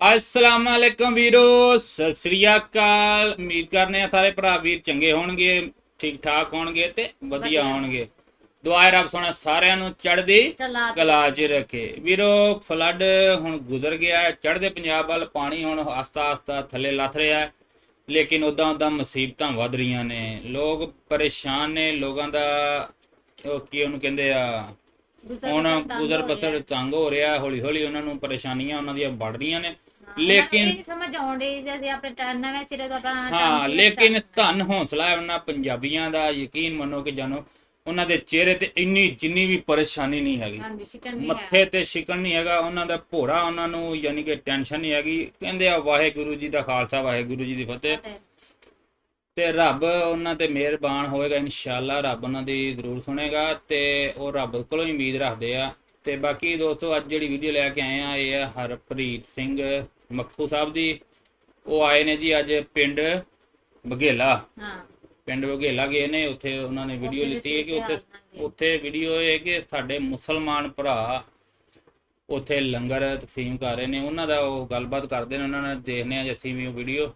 ਅਸਲਾਮ ਅਲੈਕਮ ਵੀਰੋ ਸਤਿ ਸ੍ਰੀ ਅਕਾਲ। ਉਮੀਦ ਕਰਨੇ ਆ ਸਾਰੇ ਭਰਾ ਵੀਰ ਚੰਗੇ ਹੋਣਗੇ ਠੀਕ ਠਾਕ ਹੋਣਗੇ ਤੇ ਵਧੀਆ। ਹੋਣਗੇ। ਦੁਆ ਹੈ ਰੱਬ ਸੋਹਣਾ ਸਾਰਿਆਂ ਨੂੰ ਚੜ੍ਹਦੀ ਕਲਾ 'ਚ ਰੱਖੇ। ਵੀਰੋ ਫਲੱਡ ਹੁਣ ਗੁਜ਼ਰ ਗਿਆ ਹੈ ਚੜ੍ਹਦੇ ਪੰਜਾਬ ਵੱਲ ਪਾਣੀ ਹੁਣ ਆਸਤਾ ਆਸਤਾ ਥੱਲੇ ਲੱਥ ਰਿਹਾ ਹੈ ਲੇਕਿਨ ਉਦਾਂ ਉਦਾਂ ਮੁਸੀਬਤਾਂ ਵੱਧ ਰਹੀਆਂ ਨੇ। ਲੋਕ ਪਰੇਸ਼ਾਨ ਨੇ ਲੋਕਾਂ ਦਾ ਉਹ ਕੀ ਉਹਨੂੰ ਕਹਿੰਦੇ ਆ ਹੁਣ ਗੁਜ਼ਰ ਬਸਰ ਤੰਗ ਹੋ ਰਿਹਾ ਹੌਲੀ ਹੌਲੀ ਉਹਨਾਂ ਨੂੰ ਪਰੇਸ਼ਾਨੀਆਂ ਉਹਨਾਂ ਦੀਆਂ ਵੱਧ ਰਹੀਆਂ ਨੇ। ਲੇਕਿਨ- ਲੇਕਿਨ ਸਮਝ ਆਉਂਦੀ ਜੇ ਆਪਣੇ ਟ- ਨਵੇਂ ਸਿਰੇ ਤੋਂ ਆਪਣਾ ਹਾਂ ਲੇਕਿਨ ਧੰਨ ਹੌਸਲਾ ਹੈ ਉਹਨਾਂ ਪੰਜਾਬੀਆਂ ਦਾ ਯਕੀਨ ਮੰਨੋ ਕਿ ਜਾਨੋ ਉਹਨਾਂ ਦੇ ਚਿਹਰੇ ਤੇ ਇੰਨੀ ਜਿੰਨੀ ਵੀ ਪਰੇਸ਼ਾਨੀ ਨਹੀਂ ਹੈਗੀ। ਹਾਂਜੀ ਸ਼ਿਕਨ ਵੀ ਮੱਥੇ ਤੇ ਸ਼ਿਕਣ ਨਹੀਂ ਹੈਗਾ ਉਹਨਾਂ ਦਾ ਭੋਰਾ ਉਹਨਾਂ ਨੂੰ ਯਾਨੀ ਕਿ ਟੈਨਸ਼ਨ ਨਹੀਂ ਹੈਗੀ। ਕਹਿੰਦੇ ਆ ਵਾਹਿਗੁਰੂ ਜੀ ਦਾ ਖਾਲਸਾ ਵਾਹਿਗੁਰੂ ਜੀ ਦੀ ਫਤਿਹ। ਤੇ ਰੱਬ ਉਹਨਾਂ ਤੇ ਮਿਹਰਬਾਨ ਹੋਏਗਾ ਇਨਸ਼ਾਅੱਲਾ ਰੱਬ ਉਹਨਾਂ ਦੀ ਜ਼ਰੂਰ ਸੁਣੇਗਾ ਤੇ ਉਹ ਰੱਬ ਕੋਲੋਂ ਹੀ ਉਮੀਦ ਰੱਖਦੇ ਆ। ਤੇ ਬਾਕੀ ਦੋਸਤੋ ਅੱਜ ਜਿਹੜੀ ਵੀਡੀਓ ਲੈ ਕੇ ਆਏ ਆ ਇਹ ਆ ਹਰਪ੍ਰੀਤ ਸਿੰਘ। ਮੱਖੂ ਸਾਹਿਬ ਦੀ ਉਹ ਆਏ ਨੇ ਜੀ ਅੱਜ ਪਿੰਡ ਬਘੇਲਾ। ਹਾਂ। ਪਿੰਡ ਬਘੇਲਾ ਗਏ ਨੇ ਉੱਥੇ ਉਹਨਾਂ ਨੇ ਵੀਡੀਓ ਲਿੱਤੀ ਹੈ ਕਿ ਉੱਥੇ। ਉੱਥੇ ਵੀਡੀਓ ਹੈ ਕਿ ਸਾਡੇ ਮੁਸਲਮਾਨ ਭਰਾ ਉੱਥੇ ਲੰਗਰ ਤਕਸੀਮ ਕਰ ਰਹੇ ਨੇ। ਉਹਨਾਂ ਦਾ ਉਹ ਗੱਲਬਾਤ ਕਰਦੇ ਨੇ ਉਹਨਾਂ ਨਾਲ ਦੇਖਦੇ ਆ ਜੇ ਅਸੀਂ ਵੀ ਉਹ ਵੀਡੀਓ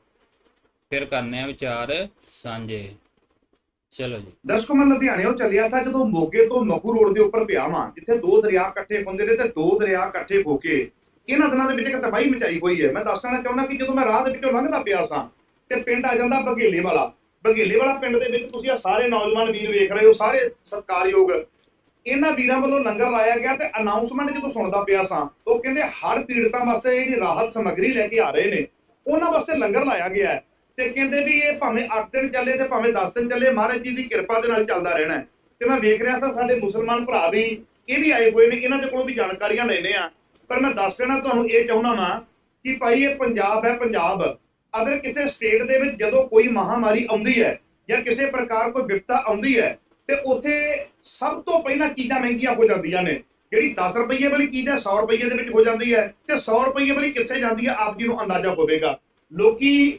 ਫਿਰ ਕਰਨੇ ਆ ਵਿਚਾਰ ਸਾਂਝੇ। ਚਲੋ ਜੀ। ਦਰਸ਼ਕੋ ਮੈਂ ਲੁਧਿਆਣੇੋਂ ਚੱਲਿਆ ਸਾਂ ਜਦੋਂ ਮੋਗੇ ਤੋਂ ਮਖੂ ਰੋਡ ਦੇ ਉੱਪਰ ਪਿਆ ਵਾਂ ਜਿੱਥੇ ਦੋ ਦਰਿਆ ਇਕੱਠੇ ਹੁੰਦੇ ਨੇ ਤੇ ਦੋ ਦਰਿਆ ਇਕੱਠੇ ਹੋ ਕੇ ਇਹਨਾਂ ਦਿਨਾਂ ਦੇ ਵਿੱਚ ਇੱਕ ਤਬਾਹੀ ਮਚਾਈ ਹੋਈ ਹੈ। ਮੈਂ ਦੱਸਣਾ ਚਾਹੁੰਦਾ ਕਿ ਜਦੋਂ ਮੈਂ ਰਾਹ ਦੇ ਵਿੱਚੋਂ ਲੰਘਦਾ ਪਿਆ ਸਾਂ ਤੇ ਪਿੰਡ ਆ ਜਾਂਦਾ ਬਘੇਲੇ ਵਾਲਾ। ਬਘੇਲੇ ਵਾਲਾ ਪਿੰਡ ਦੇ ਵਿੱਚ ਤੁਸੀਂ ਆ ਸਾਰੇ ਨੌਜਵਾਨ ਵੀਰ ਵੇਖ ਰਹੇ ਹੋ, ਸਾਰੇ ਸਤਿਕਾਰਯੋਗ। ਇਹਨਾਂ ਵੀਰਾਂ ਵੱਲੋਂ ਲੰਗਰ ਲਾਇਆ ਗਿਆ ਤੇ ਅਨਾਉਂਸਮੈਂਟ ਜਦੋਂ ਸੁਣਦਾ ਪਿਆ ਸਾਂ, ਉਹ ਕਹਿੰਦੇ ਹਰ ਪੀੜਤਾਂ ਵਾਸਤੇ ਜਿਹੜੀ ਰਾਹਤ ਸਮੱਗਰੀ ਲੈ ਕੇ ਆ ਰਹੇ ਨੇ, ਉਹਨਾਂ ਵਾਸਤੇ ਲੰਗਰ ਲਾਇਆ ਗਿਆ ਤੇ ਕਹਿੰਦੇ ਵੀ ਇਹ ਭਾਵੇਂ 8 ਦਿਨ ਚੱਲੇ ਤੇ ਭਾਵੇਂ 10 ਦਿਨ ਚੱਲੇ, ਮਹਾਰਾਜ ਜੀ ਦੀ ਕਿਰਪਾ ਦੇ ਨਾਲ ਚੱਲਦਾ ਰਹਿਣਾ ਤੇ ਮੈਂ ਵੇਖ ਰਿਹਾ ਸਾਂ ਸਾਡੇ ਮੁਸਲਮਾਨ ਭਰਾ ਵੀ, ਇਹ ਵੀ ਆਏ ਹੋਏ ਨੇ, ਇਹਨਾਂ ਦੇ ਕੋਲੋਂ ਵੀ ਜਾਣਕਾਰੀਆਂ ਲੈਣੇ ਆ ਪਰ ਮੈਂ ਦੱਸ ਦੇਣਾ ਤੁਹਾਨੂੰ, ਇਹ ਚਾਹੁੰਦਾ ਵਾਂ ਕਿ ਭਾਈ ਇਹ ਪੰਜਾਬ ਹੈ, ਪੰਜਾਬ। ਅਗਰ ਕਿਸੇ ਸਟੇਟ ਦੇ ਵਿੱਚ ਜਦੋਂ ਕੋਈ ਮਹਾਮਾਰੀ ਆਉਂਦੀ ਹੈ ਜਾਂ ਕਿਸੇ ਪ੍ਰਕਾਰ ਕੋਈ ਵਿਪਤਾ ਆਉਂਦੀ ਹੈ, ਤੇ ਉੱਥੇ ਸਭ ਤੋਂ ਪਹਿਲਾਂ ਚੀਜ਼ਾਂ ਮਹਿੰਗੀਆਂ ਹੋ ਜਾਂਦੀਆਂ ਨੇ। ਜਿਹੜੀ 10 ਰੁਪਏ ਵਾਲੀ ਚੀਜ਼ ਹੈ 100 ਰੁਪਏ ਦੇ ਵਿੱਚ ਹੋ ਜਾਂਦੀ ਹੈ, ਤੇ 100 ਰੁਪਏ ਵਾਲੀ ਕਿੱਥੇ ਜਾਂਦੀ ਹੈ, ਆਪ ਜੀ ਨੂੰ ਅੰਦਾਜ਼ਾ ਹੋਵੇਗਾ। ਲੋਕੀ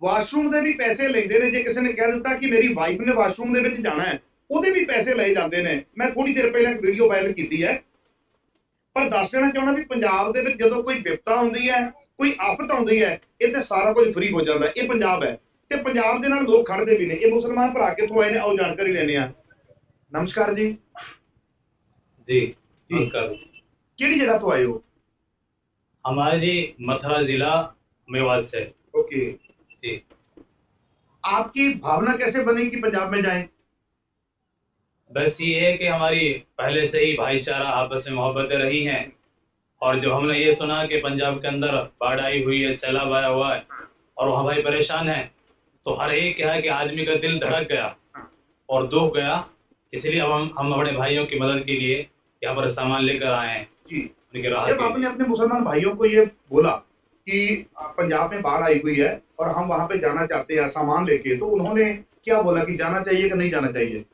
ਵਾਸ਼ਰੂਮ ਦੇ ਵੀ ਪੈਸੇ ਲੈਂਦੇ ਨੇ, ਜੇ ਕਿਸੇ ਨੇ ਕਹਿ ਦਿੱਤਾ ਕਿ ਮੇਰੀ ਵਾਈਫ ਨੇ ਵਾਸ਼ਰੂਮ ਦੇ ਵਿੱਚ ਜਾਣਾ ਹੈ, ਉਹਦੇ ਵੀ ਪੈਸੇ ਲਏ ਜਾਂਦੇ ਨੇ। ਮੈਂ ਥੋੜੀ ਦੇਰ ਪਹਿਲਾਂ ਇੱਕ ਵੀਡੀਓ ਵਾਇਰਲ ਕੀਤੀ ਹੈ। ਪਰ ਦੱਸ ਦੇਣਾ ਚਾਹੁੰਦਾ ਵੀ ਪੰਜਾਬ ਦੇ ਵਿੱਚ ਜਦੋਂ ਕੋਈ ਵਿਪਤਾ ਆਉਂਦੀ ਹੈ ਕੋਈ ਆਫਤ ਆਉਂਦੀ ਹੈ ਇਹ ਤੇ ਸਾਰਾ ਕੁਝ ਫ੍ਰੀ ਹੋ ਜਾਂਦਾ ਹੈ। ਇਹ ਪੰਜਾਬ ਹੈ ਤੇ ਪੰਜਾਬ ਦੇ ਨਾਲ ਲੋਕ ਖੜਦੇ ਵੀ ਨੇ ਇਹ ਮੁਸਲਮਾਨ ਭਰਾ ਕਿੱਥੋਂ ਆਏ ਨੇ ਆਓ ਜਾਣਕਾਰੀ ਲੈਣੇ ਆ ਨਮਸਕਾਰ ਜੀ जी नमस्कार ਕਿਹੜੀ ਜਗ੍ਹਾ ਤੋਂ ਆਏ ਹੋ हमारे जी मथुरा जिला मेवात से ओके जी आपकी भावना कैसे बनी कि पंजाब में जाएं बस ये है कि हमारी पहले से ही भाईचारा आपस में मोहब्बतें रही हैं। और जो हमने ये सुना कि पंजाब के अंदर बाढ़ आई हुई है सैलाब आया हुआ है और वहाँ भाई परेशान है तो हर एक क्या है कि आदमी का दिल धड़क गया और दुख गया। इसलिए अब हम हम अपने भाइयों की मदद के लिए यहाँ पर सामान लेकर आए हैं। जी। उनकी राहत जब आपने अपने मुसलमान भाइयों को ये बोला कि पंजाब में बाढ़ आई हुई है और हम वहाँ पे जाना चाहते हैं सामान लेके तो उन्होंने क्या बोला कि जाना चाहिए कि नहीं जाना चाहिए?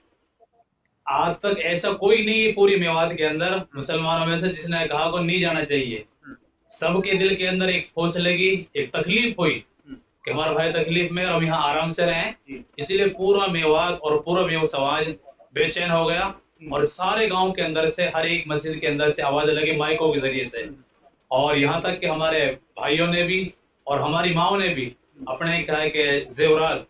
आज तक ऐसा कोई नहीं है पूरी मेवात के अंदर मुसलमानों में से जिसने कहा को नहीं जाना चाहिए। सबके दिल के अंदर एक फौस लगी एक तकलीफ़ हुई कि हमारा भाई तकलीफ़ में और हम यहाँ आराम से रहें। इसीलिए पूरा मेवात और पूरा मेव समाज बेचैन हो गया और सारे गाँव के अंदर से हर एक मस्जिद के अंदर से आवाज़ लगी माइकों के ज़रिए से। और यहाँ तक कि हमारे भाइयों ने भी और हमारी माओ ने भी अपने कहा है कि जेवरात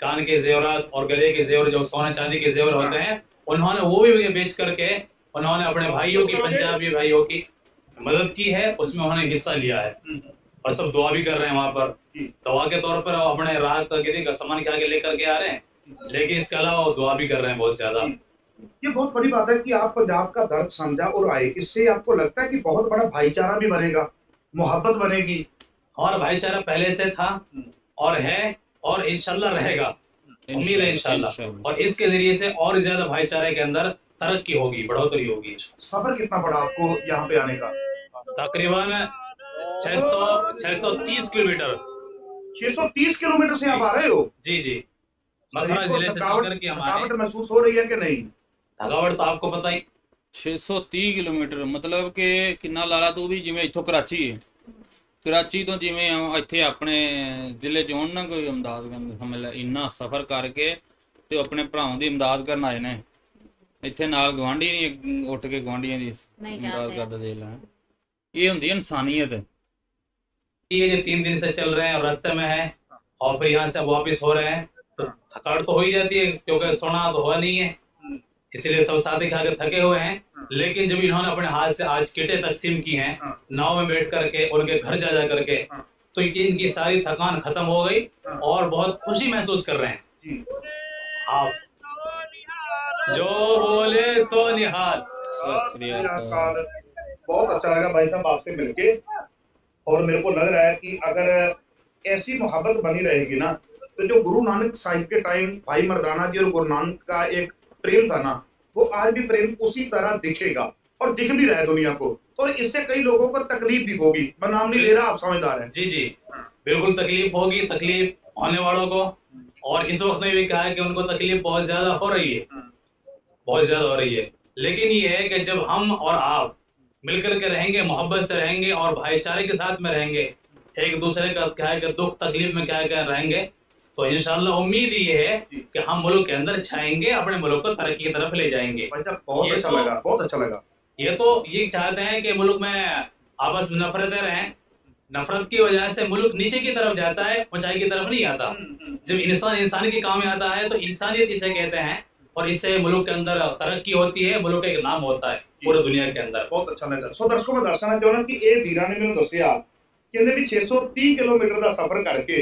कान के जेवरात और गले के जेवर जो सोने चांदी के जेवर होते हैं उन्होंने वो भी बेच करके उन्होंने अपने भाइयों की पंजाबी भाइयों की मदद की है उसमें उन्होंने हिस्सा लिया है। और सब दुआ भी कर रहे हैं वहाँ पर। दवा के तौर पर अपने राहत गिरी का सामान के आगे लेकर के आ रहे हैं। लेकिन इसके अलावा वो दुआ भी कर रहे हैं बहुत ज़्यादा। ये बहुत बड़ी बात है कि आप पंजाब का दर्द समझा और आए। इससे आपको लगता है कि बहुत बड़ा भाईचारा भी बनेगा मोहब्बत बनेगी। हमारा भाईचारा पहले से था और है और इंशाल्लाह रहेगा। उम्मीद है इंशाल्लाह। और इसके ज़रिए से और ज़्यादा भाईचारे के अंदर तरक्की होगी बढ़ोतरी होगी। सफ़र कितना पड़ा आपको यहाँ पे आने का? तकरीबन 600 630 किलोमीटर। 630 किलोमीटर से आप आ रहे हो? जी जी। तो मथुरा तो ज़िले से थकावट महसूस हो रही है कि नहीं? थकावट तो आपको पता ही। 630 किलोमीटर मतलब के किन्ना लाला तू तो भी जिम्मे इथों कराची है। ਕਰਾਚੀ ਤੋਂ ਜਿਵੇਂ ਆ- ਇੱਥੇ ਆਪਣੇ ਜ਼ਿਲ੍ਹੇ ਚ ਹੋਣ ਨਾ ਕੋਈ ਇਮਦਾਦ ਕਰਨ ਸਮਝ ਲੈ ਇੰਨਾ ਸਫ਼ਰ ਕਰਕੇ ਤੇ ਉਹ ਆਪਣੇ ਭਰਾਵਾਂ ਦੀ ਇਮਦਾਦ ਕਰਨ ਆਏ ਨੇ ਇੱਥੇ ਨਾਲ ਗਵਾਂਢੀ ਨਹੀਂ ਉੱਠ ਕੇ ਗਵਾਂਢੀਆਂ ਦੀ ਨਹੀਂ ਇਮਦਾਦ ਜਾਂਦੇ ਕਰਦਾ ਦੇ ਲੈ ਇਹ ਹੁੰਦੀ ਹੈ ਇਨਸਾਨੀਅਤ ये जो तीन दिन से चल रहे हैं और रास्ते में है और फिर यहाँ से वापस हो रहे हैं तो थकावट तो हो ही जाती है क्योंकि सोना तो हुआ नहीं है इसीलिए सब साथी खा के थके हुए हैं लेकिन जब इन्होंने अपने हाथ से आज किटे तकसीम की हैं नाव में बैठ करके उनके घर जा जा करके तो ये इनकी सारी थकान खत्म हो गई और बहुत खुशी महसूस कर रहे हैं। आप जो बोले सो निहाल। बहुत अच्छा लगा भाई साहब आपसे मिलके। और मेरे को लग रहा है कि अगर ऐसी मोहब्बत बनी रहेगी ना तो जो गुरु नानक साहिब के टाइम भाई मर्दाना जी और गुरु नानक का एक प्रेम था ना वो आज भी प्रेम उसी तरह दिखेगा और दिख भी रहा है दुनिया को। और इससे कई लोगों को तकलीफ़ भी होगी। मैं नाम नहीं ले रहा आप, समझदार हैं। जी जी। बिल्कुल तकलीफ़ होगी, तकलीफ़ होने वालों को। और इस वक्त में भी कहा है कि उनको तकलीफ़ बहुत ज़्यादा हो रही है। बहुत ज़्यादा हो रही है। लेकिन ये है कि जब हम और आप मिलकर के रहेंगे, मोहब्बत से रहेंगे और भाईचारे के साथ में रहेंगे, एक दूसरे का क्या है कि दुख तकलीफ़ में क्या क्या रहेंगे तो इंशाल्लाह उम्मीद ये है कि हम मुल्क के अंदर छाएंगे अपने मुल्क को तरक्की की तरफ ले जाएंगे भाई साहब बहुत ये अच्छा तो- लगा बहुत अच्छा लगा ये तो ये चाहते हैं कि मुल्क में आपस में नफरतें रहें नफरत की वजह से मुल्क नीचे की तरफ जाता है ऊंचाई की तरफ नहीं आता जब इंसान इंसान के काम में आता है तो इंसानियत इसे कहते हैं और इससे मुल्क के अंदर तरक्की होती है मुल्क का एक नाम होता है पूरे दुनिया के अंदर ਬਹੁਤ ਅੱਛਾ ਲੱਗਾ ਸੋ ਦਰਸ਼ਕੋ ਮੈਂ ਦੱਸਣਾ ਚਾਹੁੰਦਾ ਕਿ ਇਹ ਵੀਰਾਂ ਨੇ ਮੈਨੂੰ ਦੱਸਿਆ ਕਹਿੰਦੇ ਵੀ 630 ਕਿਲੋਮੀਟਰ ਦਾ ਸਫ਼ਰ ਕਰਕੇ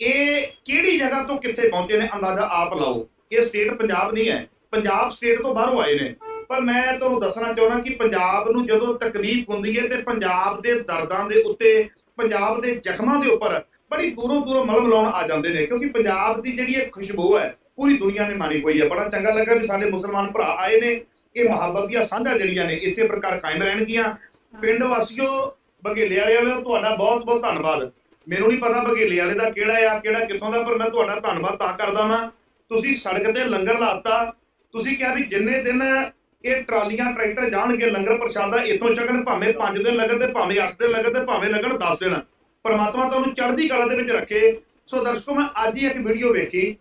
ਇਹ ਕਿਹੜੀ ਜਗ੍ਹਾ ਤੋਂ ਕਿੱਥੇ ਪਹੁੰਚੇ ਨੇ? ਅੰਦਾਜ਼ਾ ਆਪ ਲਾਓ। ਇਹ ਸਟੇਟ ਪੰਜਾਬ ਨਹੀਂ ਹੈ। ਪੰਜਾਬ ਸਟੇਟ ਤੋਂ ਬਾਹਰੋਂ ਆਏ ਨੇ। ਪਰ ਮੈਂ ਤੁਹਾਨੂੰ ਦੱਸਣਾ ਚਾਹੁੰਦਾ ਕਿ ਪੰਜਾਬ ਨੂੰ ਜਦੋਂ ਤਕਲੀਫ ਹੁੰਦੀ ਹੈ ਤੇ ਪੰਜਾਬ ਦੇ ਦਰਦਾਂ ਦੇ ਉੱਤੇ, ਪੰਜਾਬ ਦੇ ਜ਼ਖਮਾਂ ਦੇ ਉੱਪਰ ਬੜੀ ਦੂਰੋਂ ਦੂਰੋਂ ਮਲਮ ਲਾਉਣ ਆ ਜਾਂਦੇ ਨੇ। ਕਿਉਂਕਿ ਪੰਜਾਬ ਦੀ ਜਿਹੜੀ ਇਹ ਖੁਸ਼ਬੂ ਹੈ, ਪੂਰੀ ਦੁਨੀਆ ਨੇ ਮਾਣੀ ਹੋਈ ਹੈ। ਬੜਾ ਚੰਗਾ ਲੱਗਾ ਵੀ ਸਾਡੇ ਮੁਸਲਮਾਨ ਭਰਾ ਆਏ ਨੇ। ਇਹ ਮੁਹੱਬਤ ਦੀਆਂ ਸਾਂਝਾਂ ਜਿਹੜੀਆਂ ਨੇ, ਇਸੇ ਪ੍ਰਕਾਰ ਕਾਇਮ ਰਹਿਣਗੀਆਂ। ਪਿੰਡ ਵਾਸੀਓ ਬਗੇਲੇ ਵਾਲਿਆਂ ਨੂੰ ਤੁਹਾਡਾ ਬਹੁਤ ਬਹੁਤ ਧੰਨਵਾਦ। ਮੈਨੂੰ ਨਹੀਂ ਪਤਾ ਬਘੇਲੇ ਵਾਲੇ ਦਾ ਕਿਹੜਾ ਆ, ਕਿਹੜਾ ਕਿੱਥੋਂ ਦਾ, ਪਰ ਮੈਂ ਤੁਹਾਡਾ ਧੰਨਵਾਦ ਤਾਂ ਕਰਦਾ ਵਾਂ। ਤੁਸੀਂ ਸੜਕ ਤੇ ਲੰਗਰ ਲਾਤਾ। ਤੁਸੀਂ ਕਿਹਾ ਵੀ ਜਿੰਨੇ ਦਿਨ ਇਹ ਟਰਾਲੀਆਂ, ਟਰੈਕਟਰ ਜਾਣਗੇ, ਲੰਗਰ ਪ੍ਰਸ਼ਾਦਾ ਇੱਥੋਂ ਛਕਣ, ਭਾਵੇਂ 5 ਦਿਨ ਲੱਗਣ ਤੇ ਭਾਵੇਂ 8 ਦਿਨ ਲੱਗਣ ਤੇ ਭਾਵੇਂ ਲੱਗਣ 10 ਦਿਨ। ਪਰਮਾਤਮਾ ਤੁਹਾਨੂੰ ਚੜ੍ਹਦੀ ਕਲਾ ਦੇ ਵਿੱਚ ਰੱਖੇ। ਸੋ ਦਰਸ਼ਕੋ, ਮੈਂ ਅੱਜ ਹੀ ਇੱਕ ਵੀਡੀਓ ਵੇਖੀ।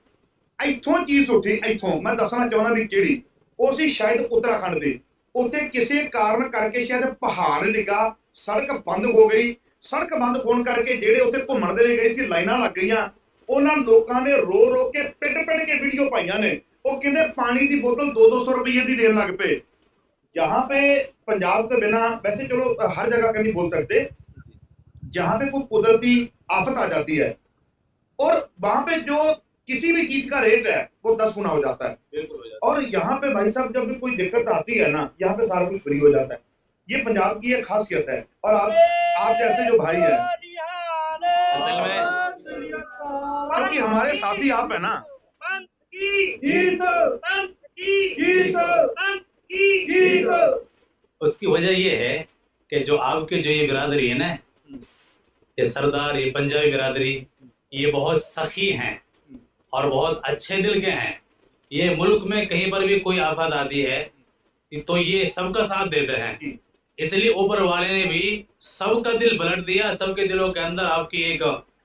ਇੱਥੋਂ ਚੀਜ਼ ਉੱਠੀ, ਇੱਥੋਂ। ਮੈਂ ਦੱਸਣਾ ਚਾਹੁੰਦਾ ਵੀ ਕਿਹੜੀ। ਉਹ ਸੀ ਸ਼ਾਇਦ ਉੱਤਰਾਖੰਡ ਦੇ। ਉੱਥੇ ਕਿਸੇ ਕਾਰਨ ਕਰਕੇ ਸ਼ਾਇਦ ਪਹਾੜ ਡਿੱਗਾ, ਸੜਕ ਬੰਦ ਹੋ ਗਈ। ਸੜਕ ਬੰਦ ਹੋਣ ਕਰਕੇ ਜਿਹੜੇ ਉੱਥੇ ਘੁੰਮਣ ਦੇ ਲਈ ਗਏ ਸੀ ਲਾਈਨਾਂ ਲੱਗ ਗਈਆਂ ਉਹਨਾਂ ਲੋਕਾਂ ਨੇ ਰੋ ਰੋ ਕੇ ਪਿੱਟ ਪਿੱਟ ਕੇ ਵੀਡੀਓ ਪਾਈਆਂ ਨੇ ਉਹ ਕਹਿੰਦੇ ਪਾਣੀ ਦੀ ਬੋਤਲ 2-200 ਰੁਪਏ ਦੀ ਦੇਣ ਲੱਗ ਪਏ यहाँ पे पंजाब के बिना वैसे चलो हर जगह का नहीं बोल सकते जहां पे कोई कुदरती आफत आ जाती है और वहां पे जो किसी भी चीज का रेट है वो दस गुना हो जाता है बिल्कुल हो और यहाँ पे भाई साहब जब भी कोई दिक्कत आती है ना यहाँ पे सारा कुछ फ्री हो जाता है ये पंजाब की एक खासियत है और आप आप जैसे जो भाई है। असल में क्योंकि हमारे साथी आप है ना। उसकी वजह ये है कि जो आपके जो ये बिरादरी है ना ये सरदार ये पंजाबी बिरादरी ये बहुत सखी हैं और बहुत अच्छे दिल के हैं। ये मुल्क में कहीं पर भी कोई आफत आती है तो ये सबका साथ देते हैं। इसलिए ऊपर वाले ने भी सबका दिल पलट दिया सबके दिलों के अंदर आपकी एक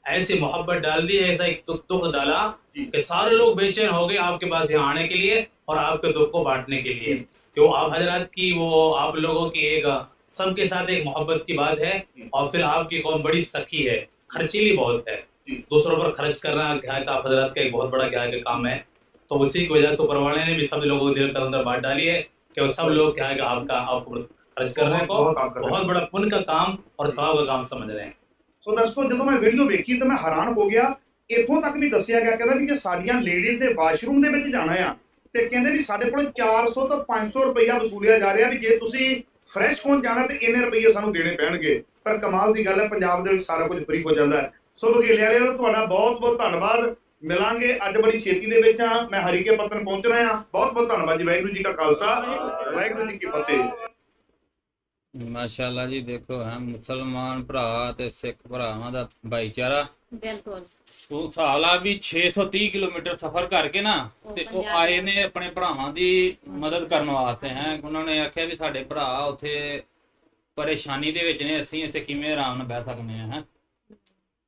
ऐसी मोहब्बत डाल दी ऐसा एक दुख दुख डाला कि सारे लोग बेचैन हो गए आपके पास यहाँ आने के लिए और आपके दुख को बांटने के लिए। तो आप हजरात की वो आप लोगों की एक सबके साथ एक मोहब्बत की बात है और फिर आपकी कौन बड़ी सखी है खर्चीली बहुत है। दूसरों पर खर्च करना क्या है का आप हजरात का एक बहुत बड़ा क्या है का काम है। तो उसी की वजह से ऊपर वाले ने भी सब लोगों को दिल के अंदर बांट डाली है कि वो सब लोग क्या है आपका आपको खर्च करने को बहुत आप कर रहे हैं। बहुत बड़ा पुण्य का काम और सवाब का काम समझ रहे हैं ਸੋ ਦਰਸ਼ਕੋ ਜਦੋਂ ਮੈਂ ਵੀਡੀਓ ਵੇਖੀ ਤਾਂ ਮੈਂ ਹੈਰਾਨ ਹੋ ਗਿਆ ਇੱਥੋਂ ਤੱਕ ਵੀ ਦੱਸਿਆ ਗਿਆ ਕਹਿੰਦਾ ਵੀ ਜੇ ਸਾਡੀਆਂ ਲੇਡੀਜ਼ ਦੇ ਵਾਸ਼ਰੂਮ ਦੇ ਵਿੱਚ ਜਾਣਾ ਆ ਤੇ ਕਹਿੰਦੇ ਵੀ ਸਾਡੇ ਕੋਲ 400 ਤੋਂ 500 ਰੁਪਈਆ ਵਸੂਲਿਆ ਜਾ ਰਿਹਾ ਵੀ ਜੇ ਤੁਸੀਂ ਫਰੈਸ਼ ਹੋਣ ਜਾਣਾ ਤੇ ਇੰਨੇ ਰੁਪਈਏ ਸਾਨੂੰ ਦੇਣੇ ਪੈਣਗੇ ਪਰ ਕਮਾਲ ਦੀ ਗੱਲ ਹੈ ਪੰਜਾਬ ਦੇ ਵਿੱਚ ਸਾਰਾ ਕੁਝ ਫ੍ਰੀ ਹੋ ਜਾਂਦਾ ਹੈ ਸੋ ਵਕੀਲੇ ਵਾਲਿਆਂ ਦਾ ਤੁਹਾਡਾ ਬਹੁਤ ਬਹੁਤ ਧੰਨਵਾਦ ਮਿਲਾਂਗੇ ਅੱਜ ਬੜੀ ਛੇਤੀ ਦੇ ਵਿੱਚ ਆ ਮੈਂ ਹਰੀਕੇ ਪੱਤਨ ਪਹੁੰਚਣਾ ਆ ਬਹੁਤ ਬਹੁਤ ਧੰਨਵਾਦ ਜੀ ਵਾਹਿਗੁਰੂ ਜੀ ਕਾ ਖਾਲਸਾ ਵਾਹਿਗੁਰੂ ਜੀ ਕੀ ਫਤਿਹ ਮਾਸ਼ਾਅੱਲਾ ਜੀ ਦੇਖੋ ਹੈ ਮੁਸਲਮਾਨ ਭਰਾ ਤੇ ਸਿੱਖ ਭਰਾਵਾਂ ਦਾ ਭਾਈਚਾਰਾ। ਬਿਲਕੁਲ। ਉਹ ਹਿਸਾਬ ਲਾ ਵੀ 630 ਕਿਲੋਮੀਟਰ ਸਫ਼ਰ ਕਰਕੇ ਨਾ ਤੇ ਉਹ ਆਏ ਨੇ ਆਪਣੇ ਭਰਾਵਾਂ ਦੀ ਮਦਦ ਕਰਨ ਵਾਸਤੇ ਹੈ। ਉਹਨਾਂ ਨੇ ਆਖਿਆ ਵੀ ਸਾਡੇ ਭਰਾ ਉੱਥੇ ਪਰੇਸ਼ਾਨੀ ਦੇ ਵਿੱਚ ਨੇ ਅਸੀਂ ਇੱਥੇ ਕਿਵੇਂ ਆਰਾਮ ਨਾਲ ਬਹਿ ਸਕਦੇ ਹਾਂ ਹੈਂ।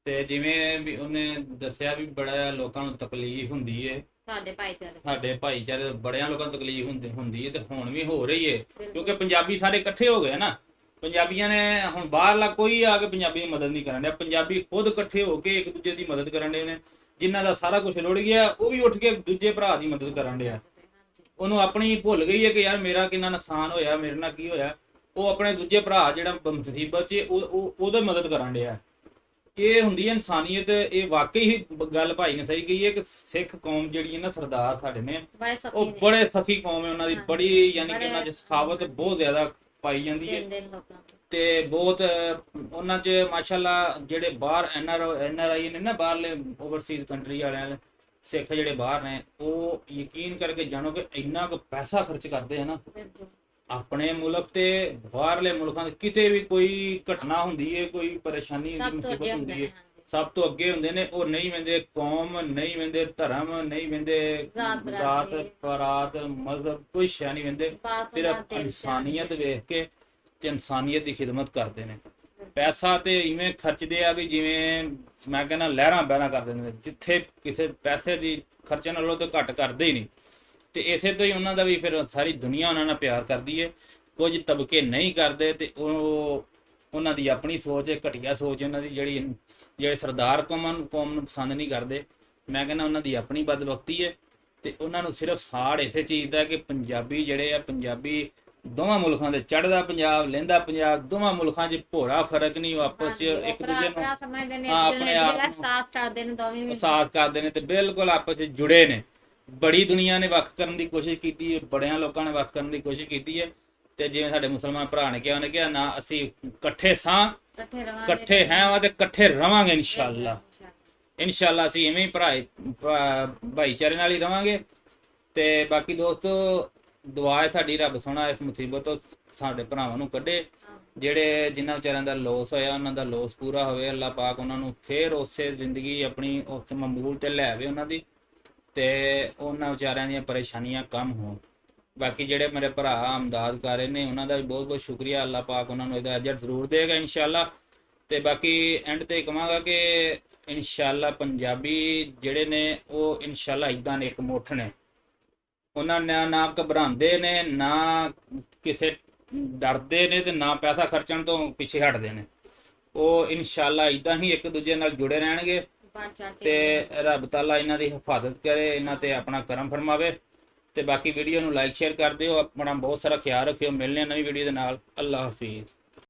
ਤੇ ਜਿਵੇਂ ਵੀ ਉਹਨੇ ਦੱਸਿਆ ਵੀ ਬੜਾ ਲੋਕਾਂ ਨੂੰ ਤਕਲੀਫ ਹੁੰਦੀ ਏ। ਸਾਡੇ ਭਾਈਚਾਰੇ ਸਾਡੇ ਭਾਈਚਾਰੇ ਬੜਿਆਂ ਲੋਕਾਂ ਨੂੰ ਤਕਲੀਫ ਹੁੰਦੀ ਹੁੰਦੀ ਏ ਤੇ ਹੁਣ ਵੀ ਹੋ ਰਹੀ ਬਿਲਕੁਲ। ਕਿਉਂਕਿ ਪੰਜਾਬੀ ਸਾਰੇ ਇਕੱਠੇ ਹੋ ਗਏ ਨਾ। ਪੰਜਾਬੀਆਂ ਨੇ ਹੁਣ ਬਾਹਰਲਾ ਕੋਈ ਆ ਕੇ ਪੰਜਾਬੀ ਦੀ ਮਦਦ ਨਹੀਂ ਕਰਨ ਡਿਆ। ਪੰਜਾਬੀ ਖੁਦ ਇਕੱਠੇ ਹੋ ਕੇ ਇੱਕ ਦੂਜੇ ਦੀ ਮਦਦ ਕਰਨ ਦੇ ਨੇ। ਜਿਨ੍ਹਾਂ ਦਾ ਸਾਰਾ ਕੁਝ ਰੁੜ ਗਿਆ ਉਹ ਵੀ ਉੱਠ ਕੇ ਦੂਜੇ ਭਰਾ ਦੀ ਮਦਦ ਕਰਨ ਡਿਆ। ਉਹਨੂੰ ਆਪਣੀ ਭੁੱਲ ਗਈ ਹੈ ਕਿ ਯਾਰ ਮੇਰਾ ਕਿੰਨਾ ਨੁਕਸਾਨ ਹੋਇਆ ਮੇਰੇ ਨਾਲ ਕੀ ਹੋਇਆ। ਉਹ ਆਪਣੇ ਦੂਜੇ ਭਰਾ ਜਿਹੜਾ ਮੁਸੀਬਤ 'ਚ ਉਹ ਉਹ- ਉਹਦੀ ਮਦਦ ਕਰਨ ਡਿਆ। ਇਹ ਹੁੰਦੀ ਹੈ ਇਨਸਾਨੀਅਤ ਇਹ ਵਾਕਈ ਹੀ ਗੱਲ ਭਾਈ ਨੇ ਸਹੀ ਕਹੀ ਹੈ ਕਿ ਸਿੱਖ ਕੌਮ ਜਿਹੜੀ ਹੈ ਨਾ ਸਰਦਾਰ ਸਾਡੇ ਨੇ ਉਹ ਬੜੇ ਸਖੀ ਕੌਮ ਹੈ ਉਹਨਾਂ ਦੀ। ਬੜੀ ਯਾਨੀ ਕਿ ਉਹਨਾਂ 'ਚ ਸਖਾਵਤ ਬਹੁਤ ਜ਼ਿਆਦਾ ਪਾਈ ਜਾਂਦੀ ਹੈ। ਤੇ। ਬਹੁਤ ਉਹਨਾਂ 'ਚ ਮਾਸ਼ਾਅੱਲਾ ਜਿਹੜੇ ਬਾਹਰ N R N R I ਨੇ ਨਾ ਬਾਹਰਲੇ ਓਵਰਸੀਜ਼ ਕੰਟਰੀ ਵਾਲਿਆਂ ਨੇ ਸਿੱਖ ਜਿਹੜੇ ਬਾਹਰ ਨੇ ਉਹ ਯਕੀਨ ਕਰਕੇ ਜਾਣੋ ਕਿ ਇੰਨਾ ਕੁ ਪੈਸਾ ਖਰਚ ਕਰਦੇ ਆ ਨਾ। ਆਪਣੇ ਮੁਲਕ ਤੇ ਬਾਹਰਲੇ ਮੁਲਕਾਂ ਦੇ ਕਿਤੇ ਵੀ ਕੋਈ ਘਟਨਾ ਹੁੰਦੀ ਹੈ ਕੋਈ ਪਰੇਸ਼ਾਨੀ ਹੁੰਦੀ ਮੁਸੀਬਤ ਹੁੰਦੇ ਹੈ ਸਭ ਤੋਂ ਅੱਗੇ ਹੁੰਦੇ ਨੇ ਉਹ ਨਹੀਂ ਵੰਦੇ ਕੌਮ ਨਹੀਂ ਵੰਦੇ ਧਰਮ ਨਹੀਂ ਵੰਦੇ ਬਰਾਦਰੀ। ਪਰਾਤ ਮਜ਼ਹਬ ਕੋਈ ਸ਼ੈ ਨਹੀਂ ਵੰਦੇ ਸਿਰਫ ਇਨਸਾਨੀਅਤ ਵੇਖ ਕੇ ਤੇ ਇਨਸਾਨੀਅਤ ਦੀ ਖਿਦਮਤ ਕਰਦੇ ਨੇ। ਪੈਸਾ ਤੇ ਇਵੇਂ ਖਰਚਦੇ ਆ ਵੀ ਜਿਵੇਂ ਮੈਂ ਕਹਿੰਦਾ ਲਹਿਰਾਂ ਬਹਿਰਾਂ ਕਰ ਦਿੰਦੇ ਨੇ ਜਿੱਥੇ ਕਿਸੇ ਪੈਸੇ ਦੀ ਖਰਚੇ ਨਾਲੋਂ ਤਾਂ ਘੱਟ ਕਰਦੇ ਹੀ ਨਹੀਂ। ਤੇ ਇਸੇ ਤੋਂ ਹੀ ਉਹਨਾਂ ਦਾ ਵੀ ਫਿਰ ਸਾਰੀ ਦੁਨੀਆ ਉਹਨਾਂ ਨਾਲ ਪਿਆਰ ਕਰਦੀ ਹੈ ਕੁਝ ਤਬਕੇ ਨਹੀਂ ਕਰਦੇ ਤੇ ਉਹ ਉਹਨਾਂ ਦੀ ਆਪਣੀ ਸੋਚ ਹੈ ਘਟੀਆ ਸੋਚ ਉਹਨਾਂ ਦੀ ਜਿਹੜੀ ਜਿਹੜੇ ਸਰਦਾਰ ਕੌਮਾਂ ਨੂੰ ਕੌਮ ਨੂੰ ਪਸੰਦ ਨਹੀਂ ਕਰਦੇ। ਮੈਂ ਕਹਿੰਦਾ ਉਹਨਾਂ ਦੀ ਆਪਣੀ ਬਦਬਖਤੀ ਹੈ ਤੇ ਉਹਨਾਂ ਨੂੰ ਸਿਰਫ ਸਾੜ ਇਸੇ ਚੀਜ਼ ਦਾ ਕਿ ਪੰਜਾਬੀ ਜਿਹੜੇ ਆ ਪੰਜਾਬੀ ਦੋਵਾਂ ਮੁਲਕਾਂ ਦੇ ਚੜ੍ਹਦਾ ਪੰਜਾਬ ਲਹਿੰਦਾ ਪੰਜਾਬ ਦੋਵਾਂ ਮੁਲਕਾਂ 'ਚ ਭੋਰਾ ਫ਼ਰਕ ਨਹੀਂ ਆਪਸ 'ਚ ਇੱਕ ਦੂਜੇ ਨੂੰ ਆਪਣੇ ਆਪ ਨੂੰ ਸਾਥ ਕਰਦੇ ਨੇ ਦੋਵੇਂ ਵੀ ਸਾਥ ਕਰਦੇ ਨੇ ਤੇ ਬਿਲਕੁਲ ਆਪਸ 'ਚ ਜੁੜੇ ਨੇ। ਬੜੀ ਦੁਨੀਆ ਨੇ ਵੱਖ ਕਰਨ ਦੀ ਕੋਸ਼ਿਸ਼ ਕੀਤੀ ਹੈ ਬੜਿਆਂ ਲੋਕਾਂ ਨੇ ਵੱਖ ਕਰਨ ਦੀ ਕੋਸ਼ਿਸ਼ ਕੀਤੀ ਹੈ ਤੇ ਜਿਵੇਂ ਸਾਡੇ ਮੁਸਲਮਾਨ ਭਰਾ ਨੇ ਕਿਹਾ ਉਹਨੇ ਕਿਹਾ ਨਾ ਅਸੀਂ ਇਕੱਠੇ ਸਾਂ ਇਕੱਠੇ ਰਵਾਂਗੇ ਇਕੱਠੇ ਹੈ ਵਾ ਤੇ ਇਕੱਠੇ ਰਵਾਂਗੇ ਇਨਸ਼ਾਅੱਲਾ। ਇਨਸ਼ਾਅੱਲਾ ਅਸੀਂ ਐਵੇਂ ਹੀ ਭਰਾਏ ਭਾਈਚਾਰੇ ਨਾਲ ਹੀ ਰਵਾਂਗੇ। ਤੇ ਬਾਕੀ ਦੋਸਤੋ ਦੁਆ ਹੈ ਸਾਡੀ ਰੱਬ ਸੋਹਣਾ ਇਸ ਮੁਸੀਬਤ ਤੋਂ ਸਾਡੇ ਭਰਾਵਾਂ ਨੂੰ ਕੱਢੇ। ਜਿਹੜੇ ਜਿਨ੍ਹਾਂ ਵਿਚਾਰਿਆਂ ਦਾ ਲੋਸ ਹੋਇਆ ਉਹਨਾਂ ਦਾ ਲੋਸ ਪੂਰਾ ਹੋਵੇ ਅੱਲਾਹ ਪਾਕ ਉਹਨਾਂ ਨੂੰ ਫੇਰ ਉਸੇ ਜ਼ਿੰਦਗੀ ਆਪਣੀ ਉਸ ਮਮੂਲ ਤੇ ਲੈ ਆਵੇ ਉਹਨਾਂ ਦੀ। ਤੇ ਉਹਨਾਂ ਵਿਚਾਰਿਆਂ ਦੀਆਂ ਪਰੇਸ਼ਾਨੀਆਂ ਕਮ ਹੋਣ। ਬਾਕੀ ਜਿਹੜੇ ਮੇਰੇ ਭਰਾ ਅਮਦਾਦ ਕਰ ਰਹੇ ਨੇ, ਉਹਨਾਂ ਦਾ ਵੀ ਬਹੁਤ ਬਹੁਤ ਸ਼ੁਕਰੀਆ। ਅੱਲਾਹ ਪਾਕ ਉਹਨਾਂ ਨੂੰ ਇਹਦਾ ਅਜਰ ਜ਼ਰੂਰ ਦੇਗਾ ਇਨਸ਼ਾਅੱਲਾ। ਤੇ ਬਾਕੀ ਐਂਡ ਤੇ ਕਹਾਂਗਾ ਕਿ ਇਨਸ਼ਾਅੱਲਾ ਪੰਜਾਬੀ ਜਿਹੜੇ ਨੇ, ਉਹ ਇਨਸ਼ਾਅੱਲਾ ਇਦਾਂ ਨੇ ਇੱਕ ਮੁੱਠ ਨੇ। ਉਹਨਾਂ ਨੇ, ਨਾ ਘਬਰਾਉਂਦੇ ਨੇ, ਨਾ ਕਿਸੇ ਡਰਦੇ ਨੇ ਤੇ ਨਾ ਪੈਸਾ ਖਰਚਣ ਤੋਂ ਪਿੱਛੇ ਹਟਦੇ ਨੇ। ਉਹ ਇਨਸ਼ਾਅੱਲਾ ਇਦਾਂ ਹੀ ਇੱਕ ਦੂਜੇ ਨਾਲ ਜੁੜੇ ਰਹਿਣਗੇ। ਤੇ ਰੱਬ ਤਾਲਾ ਇਹਨਾਂ ਦੀ ਹਿਫਾਜ਼ਤ ਕਰੇ ਇਹਨਾਂ ਤੇ ਆਪਣਾ ਕਰਮ ਫਰਮਾਵੇ। ਤੇ ਬਾਕੀ ਵੀਡੀਓ ਨੂੰ ਲਾਈਕ ਸ਼ੇਅਰ ਕਰ ਦਿਓ। ਆਪਣਾ ਬਹੁਤ ਸਾਰਾ ਖਿਆਲ ਰੱਖਿਓ। ਮਿਲਨੇ ਨਵੀਂ ਵੀਡੀਓ ਦੇ ਨਾਲ। ਅੱਲਾਹ ਹਾਫਿਜ਼।